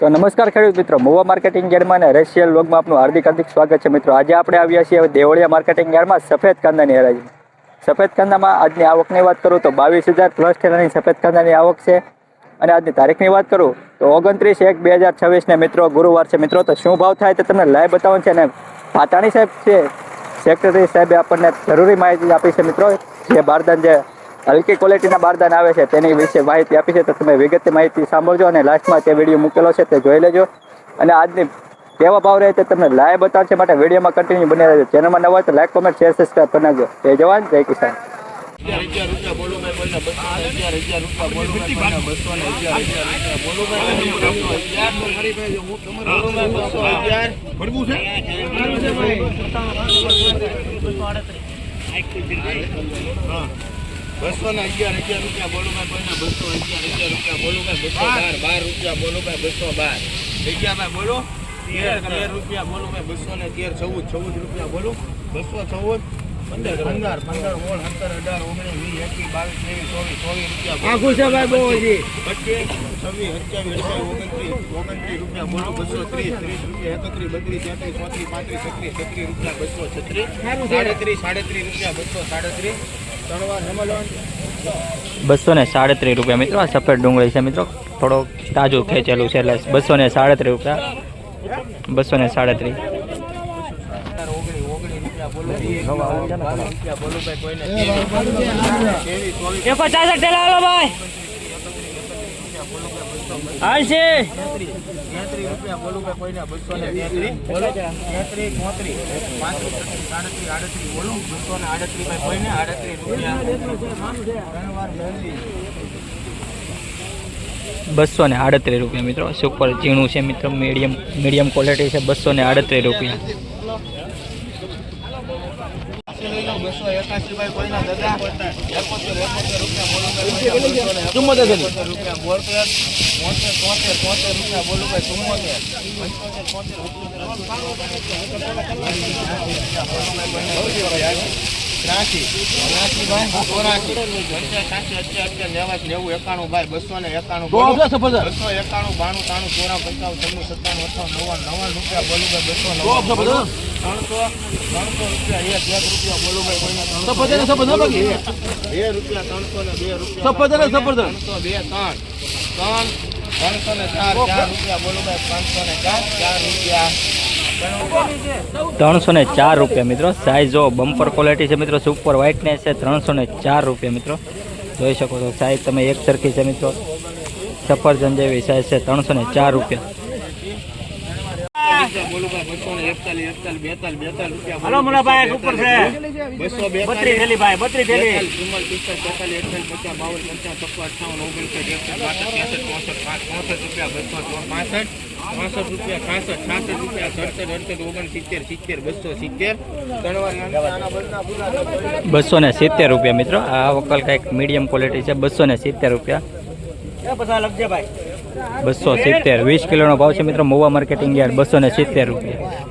તો નમસ્કાર ખેડૂત મિત્રો, મોવા માર્કેટિંગ યાર્ડમાં અને રશિયલ લોગમાં આપનું હાર્દિક હાર્દિક સ્વાગત છે મિત્રો. આજે આપણે આવ્યા છીએ દેવળિયા માર્કેટિંગ યાર્ડમાં સફેદ કાંદાની હરાજી. સફેદ કાંદામાં આજની આવકની વાત કરું તો બાવીસ હજાર પ્લસ ઠેલાની સફેદ કાંદાની આવક છે. અને આજની તારીખની વાત કરું તો ઓગણત્રીસ એક બે હજાર છવ્વીસને મિત્રો ગુરુવાર છે મિત્રો. તો શું ભાવ થાય તે તમને લાઈવ બતાવવાનું છે અને પાતાણી સાહેબ છે સેક્રેટરી સાહેબે આપણને જરૂરી માહિતી આપી છે મિત્રો. જે બારદાન જે હલકી ક્વોલિટીના બારદાન આવે છે તેની વિશે માહિતી આપી છે તો તમે વિગતે માહિતી સાંભળજો અને લાસ્ટમાં તે વીડિયો મૂકેલો છે તે જોઈ લેજો અને આજની કેવા ભાવ રહે તે તમને લાઈવ બતાવશે માટે વિડીયોમાં કન્ટિન્યુ બની રહેજો ચેનલમાં નવા તો લાઈક કોમેન્ટ શેર સબસ્ક્રાઈબ કરી નાખજો જય જવાન જય કિસાન હા. બસો ને અગિયાર અગિયાર રૂપિયા બોલો ભાઈ બસો અગિયાર અગિયાર રૂપિયા બોલો બસો બાર બાર. રૂપિયા બોલો બસો બાર. જગ્યા ભાઈ બોલો તેર તેર રૂપિયા બોલો ભાઈ બસો ને તેર ચૌદ ચૌદ રૂપિયા બોલો. બસો ચૌદ પંદર પંદર પંદર સત્તર અઢાર ઓગણીસ વીસ એકવીસ બાવીસ ત્રેવીસ ચોવીસ ચોવીસ રૂપિયા આખું છે ભાઈ બહુ હજી. પચીસ છવ્વીસ અઠ્યાવીસ અઠ્યાવીસ ઓગણત્રીસ ઓગણત્રીસ રૂપિયા બોલો. બસો ત્રીસ ત્રીસ રૂપિયા એકત્રીસ બત્રીસ તેત્રીસ ચોત્રીસ પાંત્રીસ છત્રીસ છત્રીસ રૂપિયા બસો છત્રીસ. સાડત્રીસ સાડત્રીસ રૂપિયા બસો સાડત્રીસ. બસો ને સાડત્રીસ રૂપિયા મિત્રો, આ સફેદ ડુંગળી છે મિત્રો. થોડો તાજું ખેંચેલું છે એટલે બસો ને સાડત્રીસ રૂપિયા. બસો ને સાડત્રીસ પચાસ રૂપિયા બોલો બાવીસ રૂપિયા બોલો ભાઈ કોઈને ત્રેવીસ ચોવીસ એ પચાસ ટેલા હાલો ભાઈ હાલશે છે. બસો ને આડત્રીસ રૂપિયા મિત્રો. સુપર ઝીણું છે મિત્રો. મીડિયમ મીડિયમ ક્વોલિટી છે. બસો ને આડત્રીસ રૂપિયા. બસો એકાસી રૂપિયા બોલું રૂપિયા બોતેર બોતેર બોલું ત્રાસી. ત્રાસી ભાઈ ચોરાસી પંચાસ અત્યાર અત્યાર નેવું એકાણું ભાઈ બસો ને એકાણું બસો એકાણું બાણું ત્રાણું ચોરા પંચાવન છન્નું સત્તાણું અઠાવન નવ્વાણું નવ્વાણું રૂપિયા બોલું બસો નવ્વાણું. ત્રણસો ત્રણસો રૂપિયા એક એક રૂપિયા બોલું ભાઈ કોઈને ત્રણસો બે. રૂપિયા ત્રણસો ને બે રૂપિયા ત્રણસો બે ત્રણ. ત્રણ ત્રણસો ને ચાર ચાર રૂપિયા બોલો ભાઈ ત્રણસો ને ચાર ચાર રૂપિયા ત્રણસો ને ચાર રૂપિયા મિત્રો. સાઈઝ જો બમ્પર ક્વોલિટી છે મિત્રો સુપર વ્હાઇટનેસ છે ત્રણસો ને ચાર રૂપિયા મિત્રો. જોઈ શકો છો સાઈઝ તમે એક સરખી છે મિત્રો. સફરજન જેવી સાઈઝ છે ત્રણસો ને ચાર રૂપિયા રૂપિયા બોલું ભાઈ બસો ને એકતાલીસ એકતાલીસ બેતાલીસ બેતાલીસ રૂપિયા હાલો મોટા ભાઈ ઉપર છે. બસો બત્રી થેલી ભાઈ બત્રી થેલી. પાંસઠ, રૂપિયા, છાસઠ, છાસઠ રૂપિયા, સડસઠ, અડસઠ, ઓગણસિત્તેર, સિત્તેર, બસો, સિત્તેર. બસો ને સિત્તેર રૂપિયા મિત્રો. આ વકલ કંઈક મીડિયમ ક્વોલિટી છે. બસો ને સિત્તેર રૂપિયા. પચાસ લખજે ભાઈ. બસો સિત્તેર. વીસ કિલોનો ભાવ છે મિત્રો મોવા માર્કેટિંગ યાર્ડ, બસો ને સિત્તેર રૂપિયા.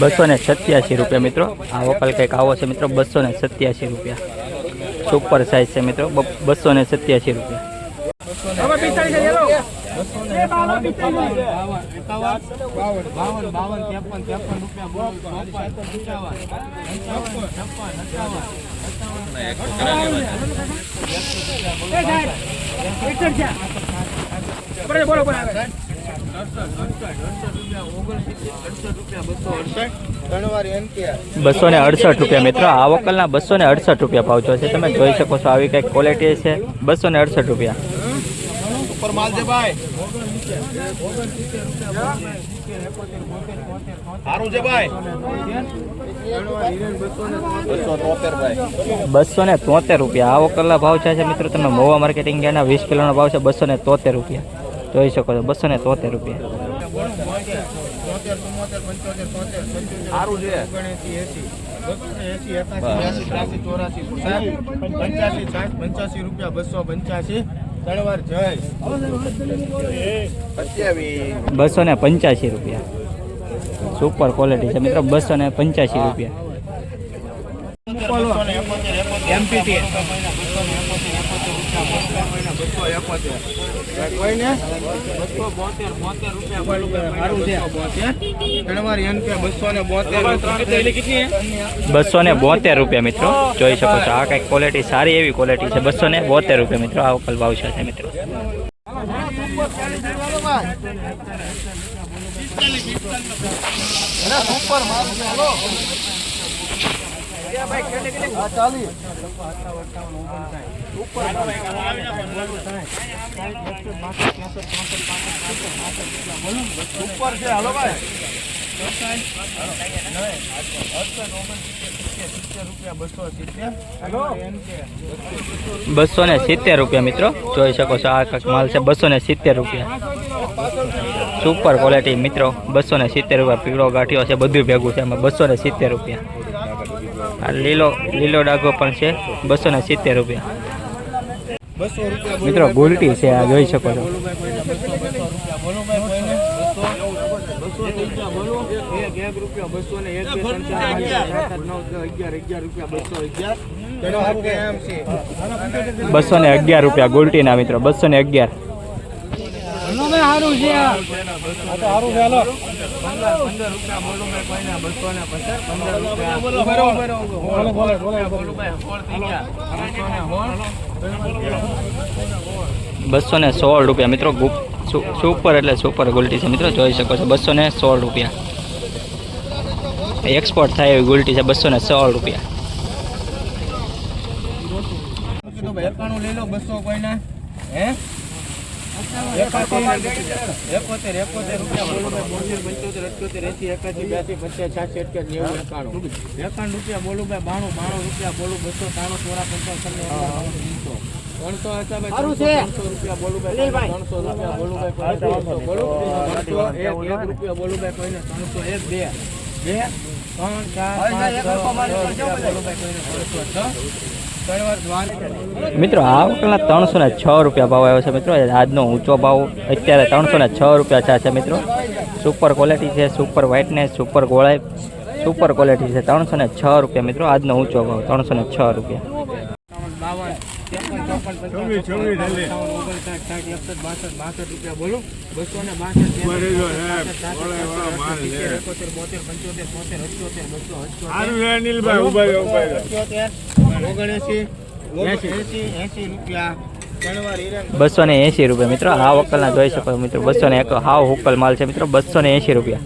બસો ને ને સત્યાસી રૂપિયા મિત્રો. આ વકલ કંઈક આવો છે મિત્રો, બસો ને સત્યાસી રૂપિયા. સુપર સાઇઝ છે મિત્રો. બ- બસો ને સત્યાસી રૂપિયા. બોલો. બોલો. બસો ને અડસઠ રૂપિયા મિત્રો. આ વકલના બસો ને અડસઠ રૂપિયા ભાવ છે તમે જોઈ શકો છો આવી કંઈક ક્વોલિટી છે. બસો ને અડસઠ રૂપિયા. બસો ને તોતેર રૂપિયા. આ વકલના ભાવ છે, મિત્રો. તમે મોવા માર્કેટિંગ ગયાના વીસ કિલોનો ભાવ છે બસો ને તોતેર રૂપિયા. જોઈ શકો છો બસો ને તોતેર રૂપિયા. પંચ્યાસી રૂપિયા બસો પંચ્યાસી બસો ને પંચ્યાસી રૂપિયા. સુપર ક્વોલિટી છે મિત્રો બસો ને પંચ્યાસી રૂપિયા. બસો બોતેર રૂપિયા ને બોતેર રૂપિયા મિત્રો. જોઈ શકો છો. આ કંઈક ક્વોલિટી સારી એવી ક્વોલિટી છે. બસો ને બોતેર રૂપિયા મિત્રો, આ વકલ ભાવ છે મિત્રો. ઉપર છે હાલો ભાઈ બસો ને સિત્તેર રૂપિયા મિત્રો. જોઈ શકો છો આ માલ છે. બસો ને સિત્તેર રૂપિયા. સુપર ક્વોલિટી મિત્રો. બસો ને સિત્તેર રૂપિયા. પીળો ગાંઠિયો છે. બધું ભેગું છે. એમાં બસો ને સિત્તેર રૂપિયા. આ લીલો લીલો ડાઘો પણ છે, બસો ને સિત્તેર રૂપિયા. મિત્રો, ગોલટી છે, આ જોઈ શકો છો. બસો ને અગિયાર રૂપિયા ગોલ્ટીના મિત્રો, બસો ને અગિયાર. સારું છે. સારું છે હાલો પંદર રૂપિયા. બોલો ભાઈ કોઈને બસો ને પચાસ પંદર રૂપિયા બોલો બોલો બોલો બોલો બોલો બસો ને સોળ બસો ને સોળ રૂપિયા મિત્રો સુપર એટલે સુપર ગુલટી છે. મિત્રો જોઈ શકો છો. બસો ને સોળ રૂપિયા. એક્સપોર્ટ થાય એવી ગુલટી છે. બસો ને સોળ રૂપિયા. એકાણું લઈ લો. બસો કોઈના. હે? એકોતેર એકોતેર રૂપિયા પંચોતેર અઠ્યોતેર એસી એકાસી બ્યાસી પચાસ છ્યાસી અઠ્યાસી નેવું એકાણું એકાણું રૂપિયા બોલું ભાઈ બાણું બાણું રૂપિયા બોલું બસો ત્રાણું ચોરા પંચાવન ત્રણસો. ત્રણસો રૂપિયા બોલું ભાઈ ત્રણસો રૂપિયા બોલું ભાઈ ત્રણસો એક એક રૂપિયા બોલું ભાઈ કોઈને ત્રણસો એક બે. બે ત્રણ ચાર પાંચ છ છ રૂપિયા બોલું ભાઈ કોઈને ત્રણસો છ મિત્રો, આ વખતના ત્રણસો ને છ રૂપિયા ભાવ આવ્યો છે મિત્રો. આજનો ઊંચો ભાવ અત્યારે ત્રણસો ને છ રૂપિયા છે મિત્રો. સુપર ક્વોલિટી છે સુપર વ્હાઇટનેસ સુપર ગોળાઈ. સુપર ક્વોલિટી છે ત્રણસો ને છ રૂપિયા મિત્રો. આજનો ઊંચો ભાવ ત્રણસો ને છ રૂપિયા. ઓગણસાઠ સાઠ એકસઠ બાસઠ બાસઠ રૂપિયા બોલો. બસો ને બાસઠ એકોતેર બોતેર પંચોતેર બોતેર અઠ્યોતેર બસો અઠ્યોતેર. ઓગણએસી એસી. એસી રૂપિયા. ત્રણ વાર હિરેન બસો ને એંશી રૂપિયા મિત્રો. આ વકલના જોઈ શકો છો મિત્રો. બસો ને એક હાવ હુકલ માલ છે મિત્રો. બસો ને એંશી રૂપિયા.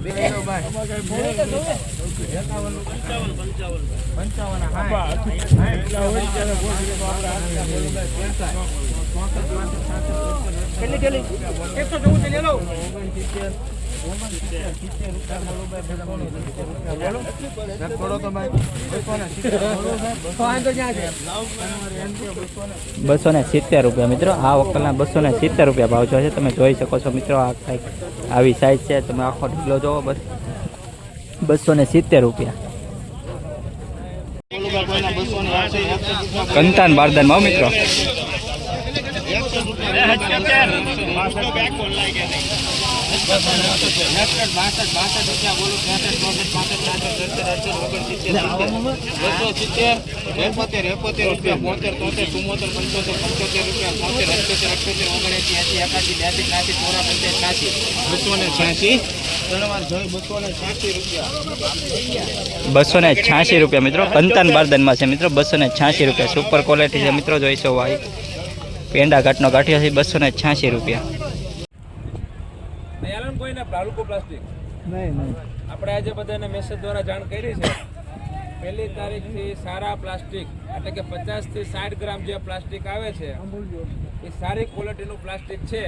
કેટલી બસો ને સિત્તેર રૂપિયા મિત્રો. આ વકલના બસો ને સિત્તેર રૂપિયા ભાવ છે. તમે જોઈ શકો છો મિત્રો, આ કંઈક આવી સાઈઝ છે. તમે આખો ઢીલો જોવો બસ. બસો ને સિત્તેર રૂપિયા. કંતાન બારદાનમાં મિત્રો. બસો ને છ્યાસી રૂપિયા મિત્રો કંતાન બારદાનમાં છે મિત્રો, બસો ને છ્યાસી રૂપિયા. સુપર ક્વોલિટી છે મિત્રો જોઈશો ભાઈ. પેંડા ઘાટનો ગાંઠિયો છે, બસો ને છ્યાસી રૂપિયા. દયાલન પ્લાસ્ટિક. પ્લાસ્ટિક નહીં. આપણે આજે બધાને મેસેજ દ્વારા જાણ કરી છે. પહેલી તારીખથી સારા પ્લાસ્ટિક એટલે કે પચાસથી સાઠ ગ્રામ જે પ્લાસ્ટિક આવે છે એ સારી ક્વોલિટીનું પ્લાસ્ટિક છે.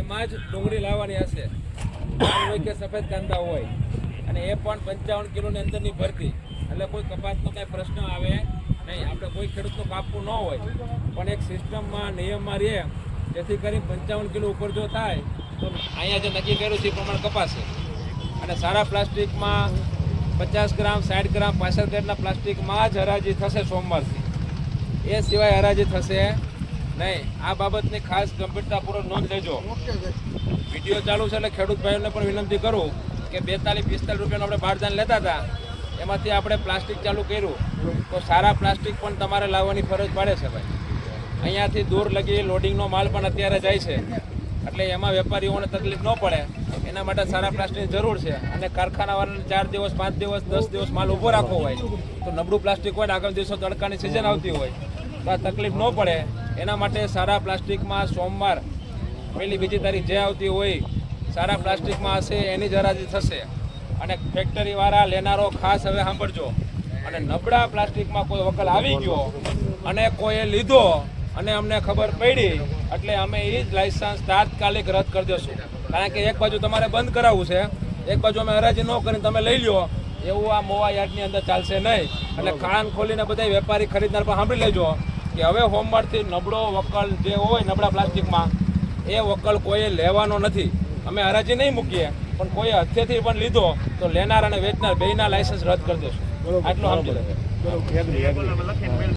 એમાં જ ડુંગળી લાવવાની હશે. હોય કે સફેદ કાંદા હોય. અને એ પણ પંચાવન કિલોની અંદરની ભરતી. એટલે કોઈ કપાસનો કાંઈ પ્રશ્ન આવે નહીં. આપણે કોઈ ખેડૂતનું કાપવું ન હોય. પણ એક સિસ્ટમમાં નિયમમાં રહે. જેથી કરી પંચાવન કિલો ઉપર જો થાય અહીંયા જે નક્કી કર્યું છે એ પ્રમાણે કપાશે. અને સારા પ્લાસ્ટિકમાં પચાસ ગ્રામ સાઠ ગ્રામ પાસઠ ગ્રામના પ્લાસ્ટિકમાં જ હરાજી થશે સોમવારથી. એ સિવાય હરાજી થશે નહીં. આ બાબતની ખાસ ગંભીરતાપૂર્વક નોંધ લેજો. વીડિયો ચાલુ છે એટલે ખેડૂત ભાઈઓને પણ વિનંતી કરું કે બેતાલીસ પિસ્તાલીસ રૂપિયાનું આપણે બારદાન લેતા હતા. એમાંથી આપણે પ્લાસ્ટિક ચાલુ કર્યું. તો સારા પ્લાસ્ટિક પણ તમારે લાવવાની ફરજ પડે છે ભાઈ. અહીંયાથી દૂર લગી લોડિંગનો માલ પણ અત્યારે જાય છે. એટલે એમાં વેપારીઓને તકલીફ ન પડે. એના માટે સારા પ્લાસ્ટિકની જરૂર છે. અને કારખાનાવાળાને ચાર દિવસ, પાંચ દિવસ, દસ દિવસ માલ ઊભો રાખવો હોય. તો નબળું પ્લાસ્ટિક હોય ને આગામી દિવસો તડકાની સિઝન આવતી હોય. તો તકલીફ ન પડે. એના માટે સારા પ્લાસ્ટિકમાં સોમવાર, પહેલી, બીજી તારીખ જે આવતી હોય, સારા પ્લાસ્ટિકમાં હશે એની જ થશે. અને ફેક્ટરીવાળા લેનારો ખાસ હવે સાંભળજો. અને નબળા પ્લાસ્ટિકમાં કોઈ વકલ આવી ગયો અને કોઈએ લીધો અને અમને ખબર પડી એટલે અમે એ જ લાયસન્સ તાત્કાલિક રદ કરી દઈશું કારણ કે એક બાજુ તમારે બંધ કરાવવું છે એક બાજુ અમે હરાજી ન કરીને તમે લઈ લો એવું આ મોવા યાર્ડની અંદર ચાલશે નહીં. એટલે કાન ખોલીને બધા વેપારી ખરીદનાર પણ સાંભળી લેજો કે હવે હોમવર્કથી નબળો વકલ જે હોય નબળા પ્લાસ્ટિકમાં એ વકલ કોઈએ લેવાનો નથી. અમે હરાજી નહીં મૂકીએ પણ કોઈએ હથેથી પણ લીધો તો લેનાર અને વેચનાર બેયના લાયસન્સ રદ કરી દેશું. આટલું સમજી લેજો